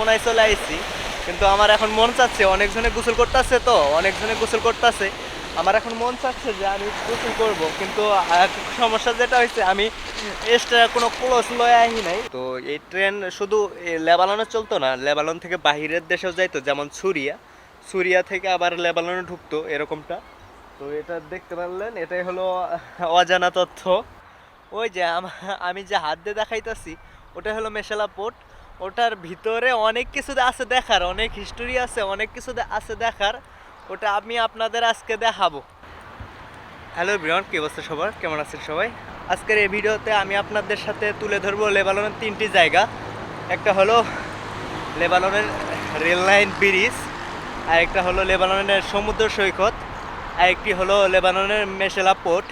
কোনায় চলে আইছি, কিন্তু আমার এখন মন চাচ্ছে, অনেকজনে গোসল করতেছে তো, অনেকজনে গোসল করতেছে। আমার এখন মন চাচ্ছে যে আমি গোসল করব, কিন্তু সমস্যা যেটা হয়েছে আমি এক্সট্রা কোনো ক্লোজ লয়ে আহি নাই। তো এই ট্রেন শুধু এ লেবাননে চলতো না লেবালন থেকে বাহিরের দেশেও যাইতো, যেমন সুরিয়া। সুরিয়া থেকে আবার লেবালনে ঢুকতো, এরকমটা। তো এটা দেখতে পারলেন, এটাই হলো, অজানা তথ্য। ওই যে, আমি যে হাত দিয়ে দেখাইতেছি ওটা হলো মেশালা পোর্ট। ওটার ভিতরে অনেক কিছু আছে দেখার, অনেক হিস্টোরি আছে, অনেক কিছু আছে দেখার। ওটা আমি আপনাদের আজকে দেখাবো। হ্যালো ব্রিয়ন কি অবস্থা সবার? কেমন আছেন সবাই? আজকের এই ভিডিওতে আমি আপনাদের সাথে তুলে ধরবো লেবাননের তিনটি জায়গা। একটা হলো লেবাননের রেল লাইন ব্রিজ আর একটা হলো লেবাননের সমুদ্র সৈকত, আর একটি হলো লেবাননের মেশেলা পোর্ট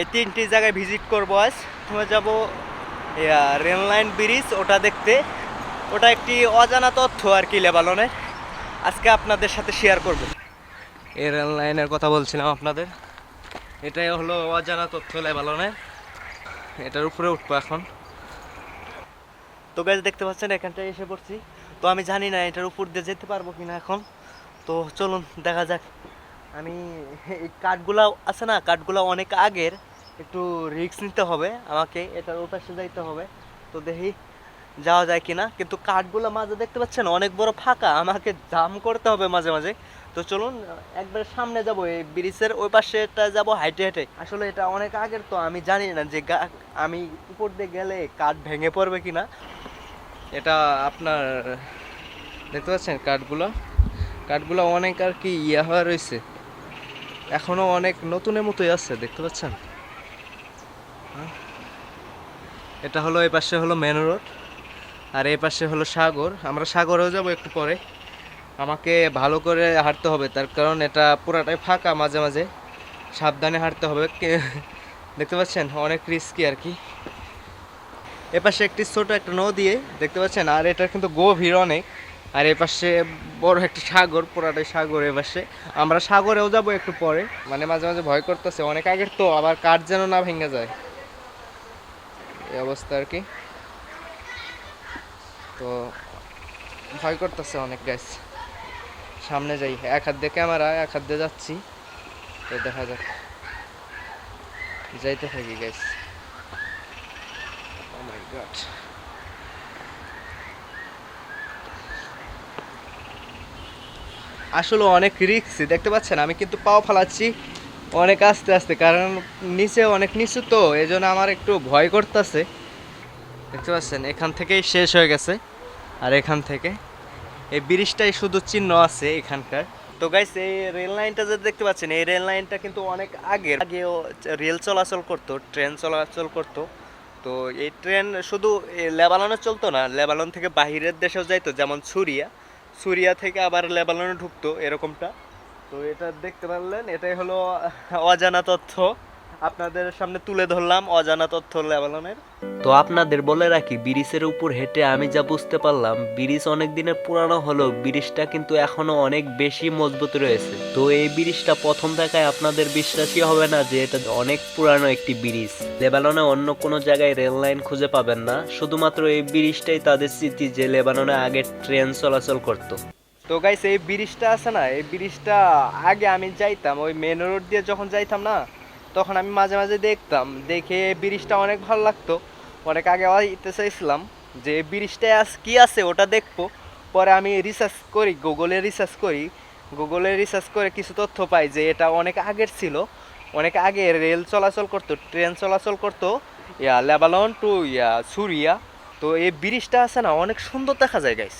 এই তিনটি জায়গায় ভিজিট করব আজ। প্রথমে যাব রেল লাইন ব্রিজ ওটা দেখতে। ওটা একটি অজানা তথ্য আর কি লেবাননের। আজকে আপনাদের সাথে শেয়ার করব। এর লাইনের কথা বলছিলাম আপনাদের। এটাই হলো অজানা তথ্য লেবাননের। এটার উপরে উঠবো এখন। তো গাছ দেখতে পাচ্ছেন এখানটায় এসে পড়ছি। তো আমি জানি না এটার উপর দিয়ে যেতে পারব কিনা এখন। তো চলুন দেখা যাক। আমি এই কাঠগুলা আছে না কাঠগুলা অনেক আগের। একটু রিস্ক নিতে হবে। আমাকে এটার ওপাশে যাইতে হবে। তো দেখি যাওয়া যায় কিনা, কিন্তু কাঠগুলো মাঝে দেখতে পাচ্ছেন অনেক বড় ফাঁকা, আমাকে জাম করতে হবে মাঝে মাঝে। তো চলুন, একবার সামনে যাব, এই ব্রিজের ওই পাশে পাশেটা যাব হাইটে হাইটে আসলে এটা অনেক আগের, তো আমি জানি না যে আমি উপর দিয়ে গেলে কাঠ ভেঙে পড়বে কিনা। এটা আপনার, দেখতে পাচ্ছেন কাঠগুলো? কাঠগুলো অনেক আর কি ইয়া হয়ে রয়েছে। এখনও অনেক নতুনের মতোই আছে, দেখতে পাচ্ছেন? হ্যাঁ? এটা হলো, এই পাশে হলো মেন রোড আর এই পাশে হলো সাগর। আমরা সাগরেও যাব একটু পরে। আমাকে ভালো করে হাঁটতে হবে, তার কারণ এটা পুরাটাই ফাঁকা মাঝে মাঝে। সাবধানে হাঁটতে হবে। দেখতে পাচ্ছেন? অনেক রিস্কি আর কি। এপাশে একটি ছোট একটা নদী, দেখতে পাচ্ছেন? আর এটা কিন্তু গভীর অনেক। আর এ পাশে বড় একটা সাগর, পুরাটাই সাগর এ পাশে। আমরা সাগরেও যাব একটু পরে। মানে মাঝে মাঝে ভয় করতেছে। অনেক আগের তো, আবার কাঠ যেন না ভেঙে যায়। এই অবস্থা আর কি। তো ভয় করতেছে অনেক গাছ সামনে যাই, এক হাত দিয়ে ক্যামেরা এক হাত দিয়ে যাচ্ছি। তো দেখা যাক। যাইতে থাকি মাই গড আসলে অনেক রিক্সি দেখতে পাচ্ছেন? আমি কিন্তু পাও ফালাচ্ছি অনেক আস্তে আস্তে, কারণ নিচে অনেক নিচু তো এই আমার একটু ভয় করতেছে। দেখতে পাচ্ছেন, এখান থেকেই শেষ হয়ে গেছে। আর এখান থেকে এই ব্রিজটাই শুধু চিহ্ন আছে এখানকার। তো গাইস এই রেল লাইনটা যে দেখতে পাচ্ছেন, এই রেল লাইনটা কিন্তু অনেক আগের। আগেও রেল চলাচল করতো ট্রেন চলাচল করতো। তো এই ট্রেন শুধু এ লেবাননে চলতো না, লেবানন থেকে বাহিরের দেশেও যাইতো, যেমন সুরিয়া। সুরিয়া থেকে আবার লেবাননে ঢুকতো এরকমটা। তো এটা দেখতে পারলেন, এটাই হলো অজানা তথ্য। আপনাদের সামনে তুলে ধরলাম অজানা তথ্য লেবাননের। তো আপনাদের বলে রাখি ব্রিজের উপর হেঁটে আমি যা বুঝতে পারলাম ব্রিজ অনেক দিনের পুরানো হলেও ব্রিজটা কিন্তু এখনও অনেক বেশি মজবুত রয়েছে। তো এই ব্রিজটা প্রথম দেখায় আপনাদের বিশ্বাসই হবে না যে এটা অনেক পুরানো একটি ব্রিজ লেবাননে অন্য কোনো জায়গায় রেল লাইন খুঁজে পাবেন না শুধুমাত্র এই ব্রিজটাই তাদের স্মৃতি যে লেবাননে আগে ট্রেন চলাচল করতো। তো গাইস এই ব্রিজটা আছে না? এই ব্রিজটা আগে আমি যাইতাম ওই মেন রোড দিয়ে যখন যাইতাম না তখন আমি মাঝে মাঝে দেখতাম, দেখে ব্রিজটা অনেক ভালো লাগতো। অনেক আগে আইতে চাইছিলাম যে ব্রিজটায় ব্রিজটা আজ কি আছে ওটা দেখব। পরে আমি রিসার্চ করি গুগলে রিসার্চ করি। গুগলে রিসার্চ করে কিছু তথ্য পাই যে এটা অনেক আগের ছিল। অনেক আগে রেল চলাচল করতো, ট্রেন চলাচল করতো। ইয়া লেবানন টু ইয়া সুরিয়া। তো এই ব্রিজটা আছে না, অনেক সুন্দর দেখা যায় গাইস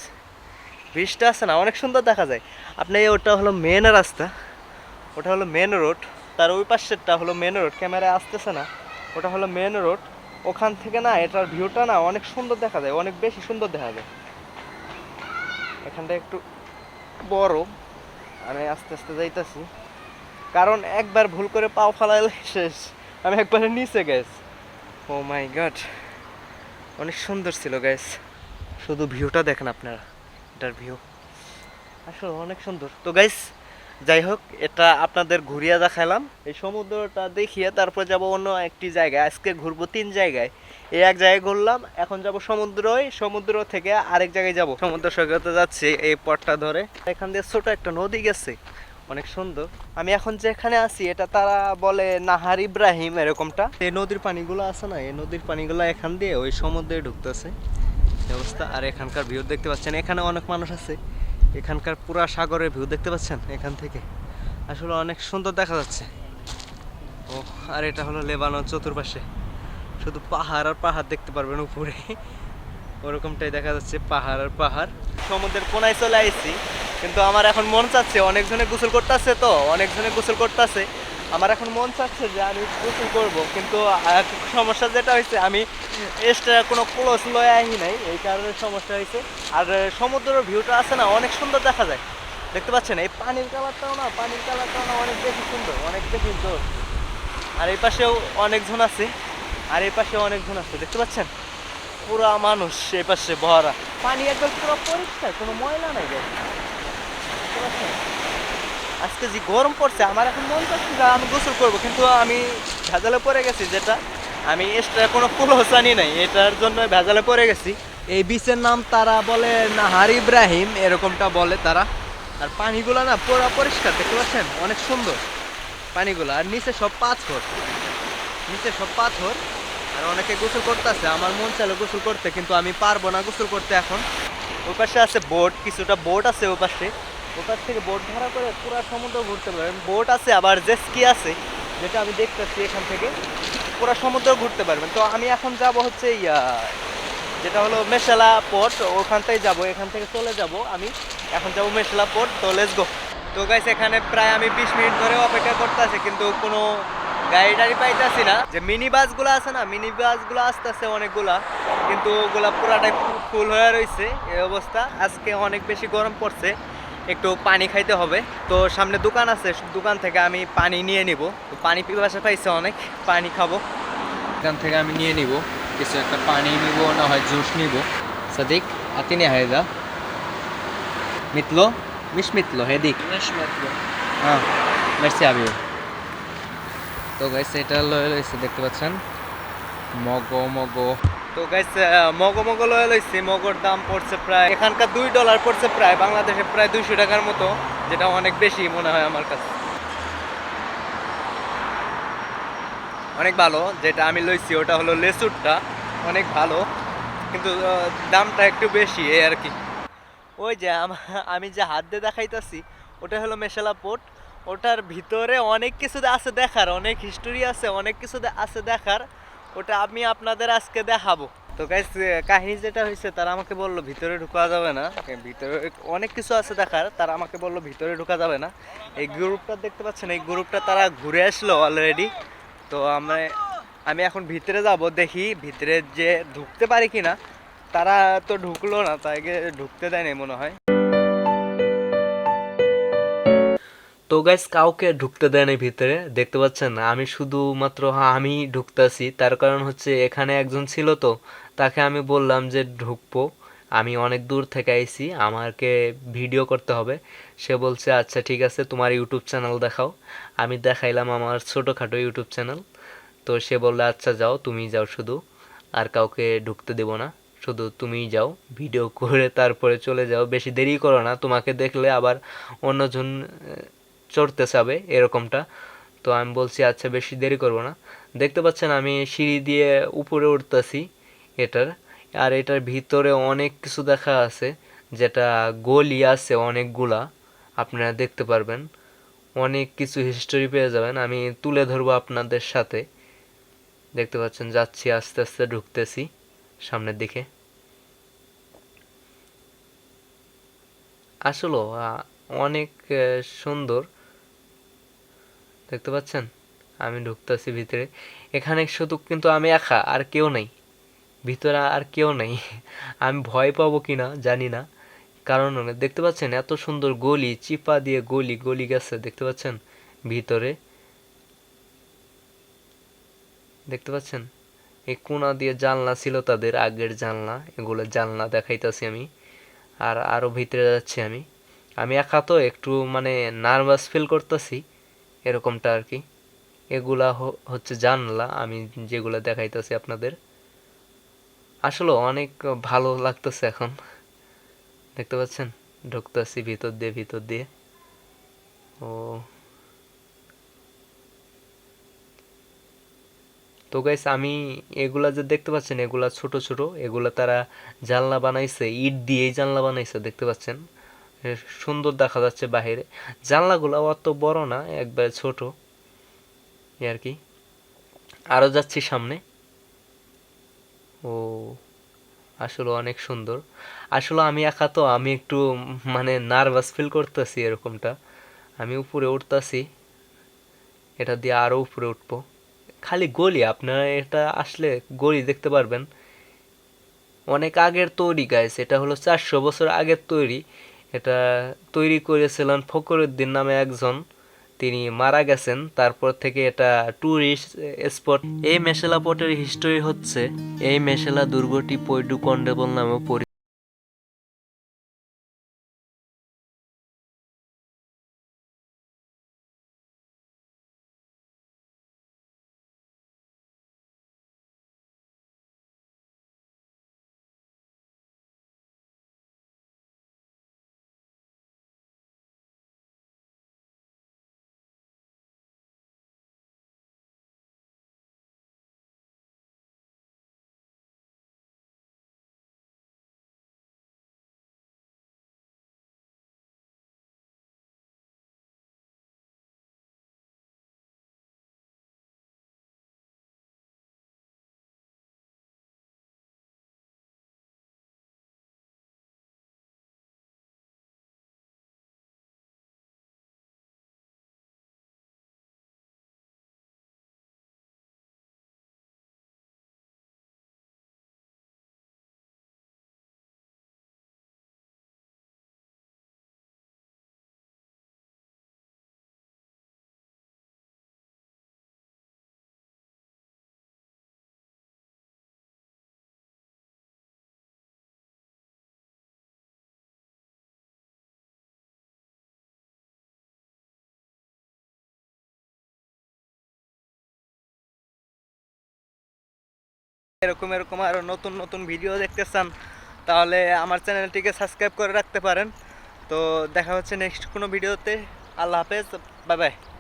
ব্রিজটা আছে না, অনেক সুন্দর দেখা যায়। আপনি, ওটা হলো মেন রাস্তা। ওটা হলো মেন রোড তার ওই পাশেরটা হলো মেন রোড ক্যামেরায় আসতেছে না। ওটা হলো মেন রোড ওখান থেকে না এটার ভিউটা না অনেক সুন্দর দেখা যায়, অনেক বেশি সুন্দর দেখা যায়। এখানটা একটু বড়, আমি আস্তে আস্তে যাইতাছি। কারণ একবার ভুল করে পাও ফালাইলে শেষ, আমি একবারে নিচে গ্যাস ও মাই গড অনেক সুন্দর ছিল গ্যাস শুধু ভিউটা দেখেন আপনারা, এটার ভিউ আসলে অনেক সুন্দর। তো গাইস যাই হোক, এটা আপনাদের ঘুরিয়ে দেখালাম এই সমুদ্রটা দেখিয়ে তারপর যাব অন্য একটি জায়গায়। আজকে ঘুরবো তিন জায়গায়। এই এক জায়গায় ঘুরলাম, এখন যাব সমুদ্রই। সমুদ্র থেকে আরেক জায়গায় যাব। সমুদ্র সৈকতে যাচ্ছি এই পথটা ধরে। এখান দিয়ে ছোট একটা নদী গেছে। অনেক সুন্দর। আমি এখন যেখানে আছি, এটা তারা বলে নাহার ইব্রাহিম এরকমটা। এই নদীর পানিগুলো আছে না, এই নদীর পানিগুলো এখান দিয়ে ওই সমুদ্রে ঢুকতেছে। অবস্থা। আর এখানকার ভিউ দেখতে পাচ্ছেন, এখানে অনেক মানুষ আছে। এখানকার পুরা সাগরের ভিউ দেখতে পাচ্ছেন এখান থেকে? আসলে অনেক সুন্দর দেখা যাচ্ছে। ও আর এটা হলো লেবানন চতুর্পাশে। শুধু পাহাড় আর পাহাড় দেখতে পারবেন উপরে। ওরকমটাই দেখা যাচ্ছে, পাহাড় আর পাহাড়। সমুদ্রের কোনায় চলে আইছি, কিন্তু আমার এখন মন চাচ্ছে, অনেকজনে গোসল করতেছে তো, অনেকজনে গোসল করতেছে। আমার এখন মন চাচ্ছে যে আমি গোসল করব, কিন্তু সমস্যা যেটা হয়েছে, আমি এক্সট্রা কোনো ক্লোজ লয়ে আহি নাই, এই কারণে সমস্যা হয়েছে। আর সমুদ্রের ভিউটা আছে না, অনেক সুন্দর দেখা যায়। দেখতে পাচ্ছেন? এই পানির কালারটাও না, পানির কালারটাও না অনেক বেশি সুন্দর, অনেক বেশি সুন্দর। আর এই পাশেও অনেকজন আছে, আর এই পাশেও অনেকজন আছে, দেখতে পাচ্ছেন? পুরা মানুষ এই পাশে ভরা। পানি একদম পুরো পরিষ্কার, কোনো ময়লা নাই। দেখতে পাচ্ছেন? আজকে যে গরম পড়ছে, আমার এখন মন চাচ্ছে যে আমি গোসল করব, কিন্তু আমি ভেজালে পড়ে গেছি যেটা। আমি এক্সট্রা কোনো আনি নাই, এটার জন্য ভেজালে পড়ে গেছি। এই বিচের নাম তারা বলে নাহার ইব্রাহিম, এরকমটা বলে তারা। আর পানিগুলো না পুরো পরিষ্কার, দেখতে পাচ্ছেন? অনেক সুন্দর পানিগুলো। আর নিচে সব পাথর, নিচে সব পাথর। আর অনেকে গোসল করতেছে, আমার মন চাইলে গোসল করতে, কিন্তু আমি পারব না গোসল করতে এখন। ওই পাশে আছে বোট, কিছুটা বোট আছে ওই পাশে পাশ থেকে বোট ভাড়া করে পুরো সমুদ্র ঘুরতে পারবেন বোট আছে, আবার জেস্কি আছে, যেটা আমি দেখতেছি এখান থেকে। পুরো সমুদ্র ঘুরতে পারবেন। তো আমি এখন যাব হচ্ছে ইয়া, যেটা হলো মেশালা পোর্ট। ওখানটাই যাব, এখান থেকে চলে যাব আমি। এখন যাব মেশালা পোর্ট, তো লেটস গো তো গাইস এখানে প্রায় আমি বিশ মিনিট ধরে অপেক্ষা করতেছি, কিন্তু কোনো গাড়ি টাড়ি পাইতেছি না। যে মিনি বাসগুলো আছে না মিনি বাসগুলো আসতেছে অনেকগুলা, কিন্তু ওগুলা পুরাটাই ফুল হয়ে রয়েছে এই অবস্থা। আজকে অনেক বেশি গরম পড়ছে। একটু পানি খাইতে হবে। তো সামনে দোকান আছে দোকান থেকে আমি পানি নিয়ে নিব। তো পানি পিপাসা পাইছে অনেক পানি খাব। দোকান থেকে আমি নিয়ে নিব কিছু একটা পানি নিব না হয় জুস নিব। সাদিক আতিনি হায়দা। মিতলো? মিশ মিতলো হেদিক হ্যাঁ মেরসি আবিও তো গাইস এটা লয়ে লইছে দেখতে পাচ্ছেন? Mug mug. তো গাইস মগ মগ লইছি। মগর দাম পড়ছে প্রায় এখানকার দুই ডলার পড়ছে প্রায়, বাংলাদেশে প্রায় দুইশো টাকার মতো, যেটা অনেক বেশি মনে হয় আমার কাছে। অনেক ভালো, যেটা আমি লইছি, ওটা হলো লেসুরটা। অনেক ভালো, কিন্তু দামটা একটু বেশি, এই আর কি। ওই যে আমি যে হাত দিয়ে দেখাইতাছি, ওটা হলো মেশালা পোর্ট ওটার ভিতরে অনেক কিছু আছে দেখার, অনেক হিস্টোরি আছে, অনেক কিছু আছে দেখার। ওটা আমি আপনাদের আজকে দেখাবো। তো গাইস কাহিনী যেটা হয়েছে, তারা আমাকে বলল, ভিতরে ঢুকা যাবে না। ভিতরে অনেক কিছু আছে দেখার, তারা আমাকে বলল, ভিতরে ঢোকা যাবে না। এই গ্রুপটা দেখতে পাচ্ছেন, এই গ্রুপটা তারা ঘুরে আসলো অলরেডি তো আমরা, আমি এখন ভিতরে যাব, দেখি ভিতরে যে ঢুকতে পারি কিনা। তারা তো ঢুকলো না তাইকে ঢুকতে দেয়নি মনে হয়। তো গাইস কাউকে ঢুকতে দেয়নি ভিতরে দেখতে পাচ্ছেন আমি শুধুমাত্র হ্যাঁ, আমি ঢুকতেছি। তার কারণ হচ্ছে এখানে একজন ছিল তো তাকে আমি বললাম যে ঢুকবো। আমি অনেক দূর থেকে আইছি আমাকে ভিডিও করতে হবে। সে বলছে আচ্ছা ঠিক আছে তোমার ইউটিউব চ্যানেল দেখাও। আমি দেখাইলাম আমার ছোটোখাটো ইউটিউব চ্যানেল তো সে বলল আচ্ছা যাও তুমি যাও শুধু। আর কাউকে ঢুকতে দেবো না। শুধু তুমিই যাও ভিডিও করে তারপরে চলে যাও। বেশি দেরি করো না তোমাকে দেখলে আবার অন্যজন চড়তে চাবে এরকমটা। তো আমি বলছি আচ্ছা বেশি দেরি করব না। দেখতে পাচ্ছেন, আমি সিঁড়ি দিয়ে উপরে উঠতেছি এটার। আর এটার ভিতরে অনেক কিছু দেখা আছে, যেটা গলি আছে অনেকগুলা। আপনারা দেখতে পারবেন। অনেক কিছু হিস্টোরি পেয়ে যাবেন। আমি তুলে ধরবো আপনাদের সাথে। দেখতে পাচ্ছেন, যাচ্ছি, আস্তে আস্তে ঢুকতেছি সামনের দিকে। আসলে অনেক সুন্দর। দেখতে পাচ্ছেন? আমি ঢুকতেছি ভিতরে। এখানে শুধু কিন্তু আমি একা, আর কেউ নেই। ভিতরে আর কেউ নেই। আমি ভয় পাবো কিনা জানি না। কারণ দেখতে পাচ্ছেন, এত সুন্দর গলি, চিপা দিয়ে গলি গলি গেছে, দেখতে পাচ্ছেন? ভিতরে। দেখতে পাচ্ছেন? এই কোনা দিয়ে জানলা ছিল তাদের, আগের জানলা। এগুলো জানলা দেখাইতাছি আমি। আর আরও ভিতরে যাচ্ছি আমি। আমি একা তো একটু মানে নার্ভাস ফিল করতেছি। এরকমটা আর কি। এগুলা হচ্ছে জানলা, আমি যেগুলা দেখাইতেছি আপনাদের। আসলে অনেক ভালো লাগতেছে এখন। দেখতে পাচ্ছেন? ঢুকতেছি ভিতর দিয়ে ভিতর দিয়ে। ও। তো গাইস আমি এগুলা যে দেখতে পাচ্ছেন, এগুলা ছোট ছোট, এগুলা তারা জানলা বানাইছে, ইট দিয়েই জানলা বানাইছে, দেখতে পাচ্ছেন? সুন্দর দেখা যাচ্ছে বাইরে জানলাগুলো অত বড় না, একবারে ছোট। আর কি। আরও যাচ্ছি সামনে। ও, আসলে অনেক সুন্দর। আসলে আমি একা তো, আমি একটু মানে নার্ভাস ফিল করতেছি এরকমটা। আমি উপরে উঠতাছি। এটা দিয়ে আরও উপরে উঠবো। খালি গলি, আপনারা এটা আসলে গলি দেখতে পারবেন। অনেক আগের তৈরি গাইস এটা হলো চারশো বছর আগের তৈরি। এটা তৈরি করেছিলেন ফখরুদ্দিন নামে একজন। তিনি মারা গেছেন, তারপর থেকে এটা ট্যুরিস্ট স্পট এই মেশেলা পটের হিস্টোরি হচ্ছে, এই মেশেলা দুর্গটি পৈডু কন্ডেবল নামেও পরি এরকম এরকম আরও নতুন নতুন ভিডিও দেখতে চান তাহলে আমার চ্যানেলটিকে সাবস্ক্রাইব করে রাখতে পারেন। তো দেখা হচ্ছে নেক্সট কোনো ভিডিওতে আল্লাহ হাফেজ বাই বাই